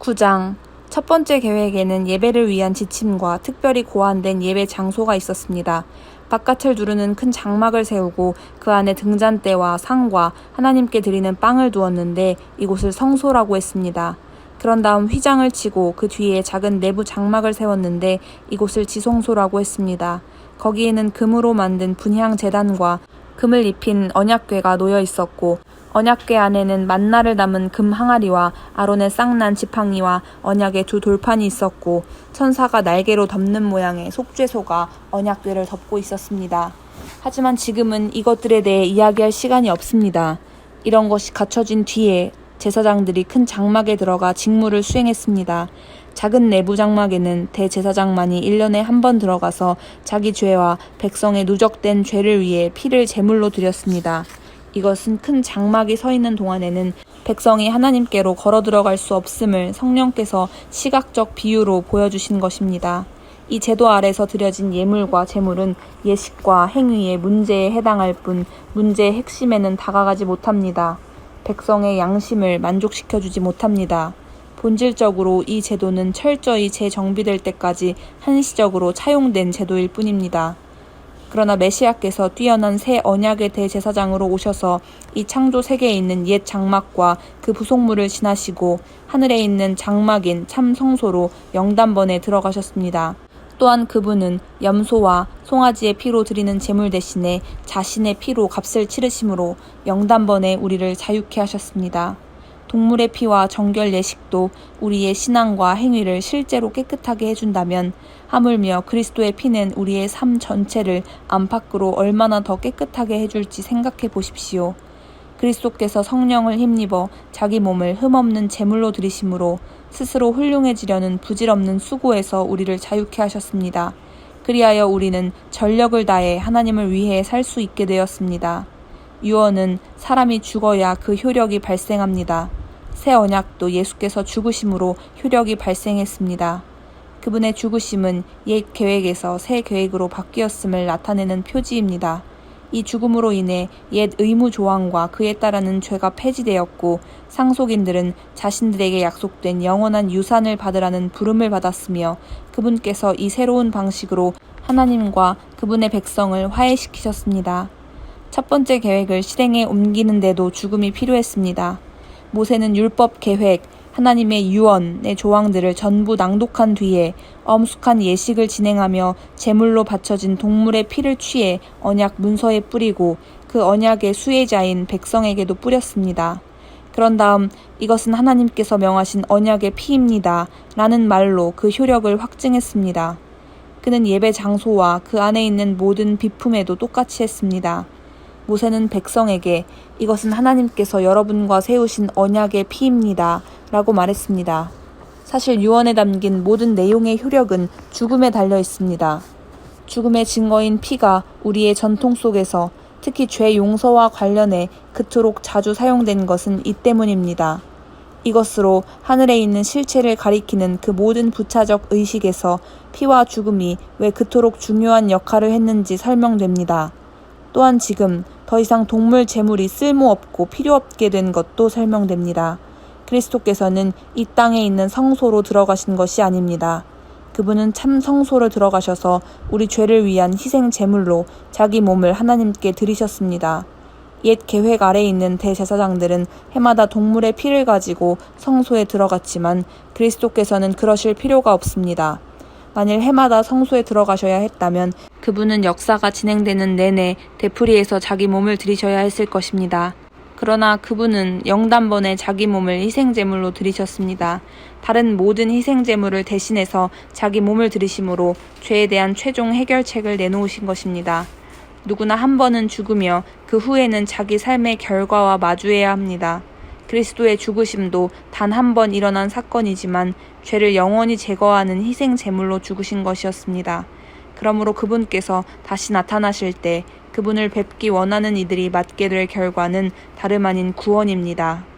9장 첫 번째 계획에는 예배를 위한 지침과 특별히 고안된 예배 장소가 있었습니다. 바깥을 두르는 큰 장막을 세우고 그 안에 등잔대와 상과 하나님께 드리는 빵을 두었는데 이곳을 성소라고 했습니다. 그런 다음 휘장을 치고 그 뒤에 작은 내부 장막을 세웠는데 이곳을 지성소라고 했습니다. 거기에는 금으로 만든 분향 제단과 금을 입힌 언약궤가 놓여 있었고 언약궤 안에는 만나를 담은 금 항아리와 아론의 쌍난 지팡이와 언약의 두 돌판이 있었고 천사가 날개로 덮는 모양의 속죄소가 언약궤를 덮고 있었습니다. 하지만 지금은 이것들에 대해 이야기할 시간이 없습니다. 이런 것이 갖춰진 뒤에 제사장들이 큰 장막에 들어가 직무를 수행했습니다. 작은 내부 장막에는 대제사장만이 1년에 한 번 들어가서 자기 죄와 백성의 누적된 죄를 위해 피를 제물로 드렸습니다. 이것은 큰 장막이 서 있는 동안에는 백성이 하나님께로 걸어 들어갈 수 없음을 성령께서 시각적 비유로 보여주신 것입니다. 이 제도 아래서 드려진 예물과 제물은 예식과 행위의 문제에 해당할 뿐 문제의 핵심에는 다가가지 못합니다. 백성의 양심을 만족시켜주지 못합니다. 본질적으로 이 제도는 철저히 재정비될 때까지 한시적으로 차용된 제도일 뿐입니다. 그러나 메시아께서 뛰어난 새 언약의 대제사장으로 오셔서 이 창조 세계에 있는 옛 장막과 그 부속물을 지나시고 하늘에 있는 장막인 참 성소로 영단번에 들어가셨습니다. 또한 그분은 염소와 송아지의 피로 드리는 제물 대신에 자신의 피로 값을 치르심으로 영단번에 우리를 자유케 하셨습니다. 동물의 피와 정결 예식도 우리의 신앙과 행위를 실제로 깨끗하게 해준다면 하물며 그리스도의 피는 우리의 삶 전체를 안팎으로 얼마나 더 깨끗하게 해줄지 생각해 보십시오. 그리스도께서 성령을 힘입어 자기 몸을 흠없는 제물로 드리심으로 스스로 훌륭해지려는 부질없는 수고에서 우리를 자유케 하셨습니다. 그리하여 우리는 전력을 다해 하나님을 위해 살 수 있게 되었습니다. 유언은 사람이 죽어야 그 효력이 발생합니다. 새 언약도 예수께서 죽으심으로 효력이 발생했습니다. 그분의 죽으심은 옛 계획에서 새 계획으로 바뀌었음을 나타내는 표지입니다. 이 죽음으로 인해 옛 의무 조항과 그에 따르는 죄가 폐지되었고 상속인들은 자신들에게 약속된 영원한 유산을 받으라는 부름을 받았으며 그분께서 이 새로운 방식으로 하나님과 그분의 백성을 화해시키셨습니다. 첫 번째 계획을 실행에 옮기는데도 죽음이 필요했습니다. 모세는 율법 계획, 하나님의 유언의 조항들을 전부 낭독한 뒤에 엄숙한 예식을 진행하며 제물로 바쳐진 동물의 피를 취해 언약 문서에 뿌리고 그 언약의 수혜자인 백성에게도 뿌렸습니다. 그런 다음 이것은 하나님께서 명하신 언약의 피입니다. 라는 말로 그 효력을 확증했습니다. 그는 예배 장소와 그 안에 있는 모든 비품에도 똑같이 했습니다. 모세는 백성에게 이것은 하나님께서 여러분과 세우신 언약의 피입니다. 라고 말했습니다. 사실 유언에 담긴 모든 내용의 효력은 죽음에 달려 있습니다. 죽음의 증거인 피가 우리의 전통 속에서 특히 죄 용서와 관련해 그토록 자주 사용된 것은 이 때문입니다. 이것으로 하늘에 있는 실체를 가리키는 그 모든 부차적 의식에서 피와 죽음이 왜 그토록 중요한 역할을 했는지 설명됩니다. 또한 지금 더 이상 동물 재물이 쓸모없고 필요 없게 된 것도 설명됩니다. 그리스도께서는 이 땅에 있는 성소로 들어가신 것이 아닙니다. 그분은 참 성소를 들어가셔서 우리 죄를 위한 희생 제물로 자기 몸을 하나님께 드리셨습니다. 옛 계획 아래 있는 대제사장들은 해마다 동물의 피를 가지고 성소에 들어갔지만 그리스도께서는 그러실 필요가 없습니다. 만일 해마다 성소에 들어가셔야 했다면 그분은 역사가 진행되는 내내 되풀이해서 자기 몸을 들이셔야 했을 것입니다. 그러나 그분은 영단번에 자기 몸을 희생제물로 들이셨습니다. 다른 모든 희생제물을 대신해서 자기 몸을 들이심으로 죄에 대한 최종 해결책을 내놓으신 것입니다. 누구나 한 번은 죽으며 그 후에는 자기 삶의 결과와 마주해야 합니다. 그리스도의 죽으심도 단 한 번 일어난 사건이지만 죄를 영원히 제거하는 희생 제물로 죽으신 것이었습니다. 그러므로 그분께서 다시 나타나실 때 그분을 뵙기 원하는 이들이 맞게 될 결과는 다름 아닌 구원입니다.